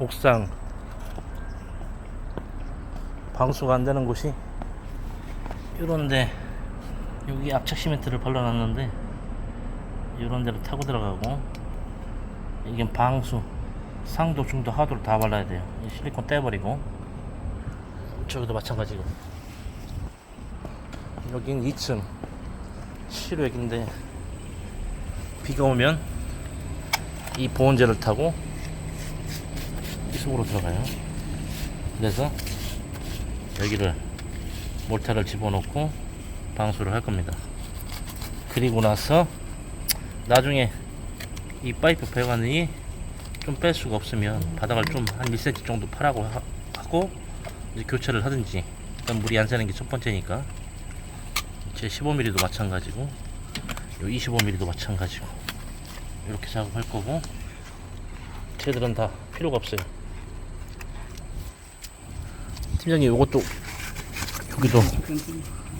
옥상. 방수가 안 되는 곳이 이런데 여기 압착 시멘트를 발라놨는데 이런 데로 타고 들어가고 이게 방수 상도 중도 하도를 다 발라야 돼요. 이 실리콘 떼버리고 저기도 마찬가지고. 여긴 2층 실외기인데 비가 오면 이 보온재를 타고 이 속으로 들어가요. 그래서 여기를 몰타를 집어넣고 방수를 할 겁니다. 그리고 나서 나중에 이 파이프 배관이 좀 뺄 수가 없으면 바닥을 좀 한 1cm 정도 파라고 하- 하고 이제 교체를 하든지 일단 물이 안 새는 게 첫 번째니까 제 15mm도 마찬가지고 요 25mm도 마찬가지고 이렇게 작업할 거고 쟤들은 다 필요가 없어요 팀장님 요것도 여기도.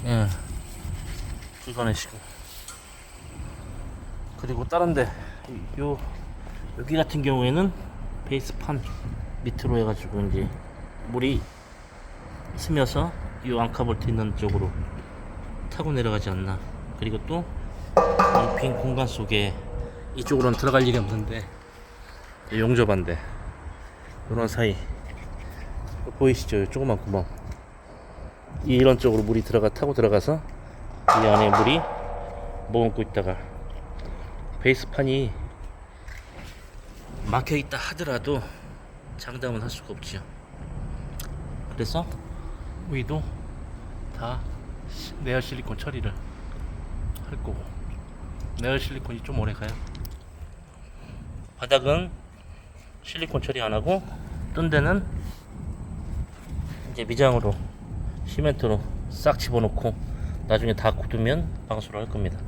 예. 긁어내시고. 그리고 다른데 요 여기 같은 경우에는 베이스판 밑으로 해가지고 이제 물이 스며서 이 앙카볼트 있는 쪽으로 타고 내려가지 않나. 그리고 또 이 빈 공간 속에 이쪽으로는 들어갈 일이 없는데 용접한데 이런 사이 보이시죠? 이 조그만 구멍 이- 이런 쪽으로 물이 들어가 타고 들어가서 이 안에 물이 머금고 있다가 베이스판이 막혀 있다 하더라도 장담은 할 수가 없지요. 그래서 위도 다 시- 네어 실리콘 처리를 할 거고 네어 실리콘이 좀 오래 가요. 바닥은 실리콘 처리 안 하고 뜬 데는 이제 미장으로 시멘트로 싹 집어넣고 나중에 다 굳으면 방수를 할 겁니다.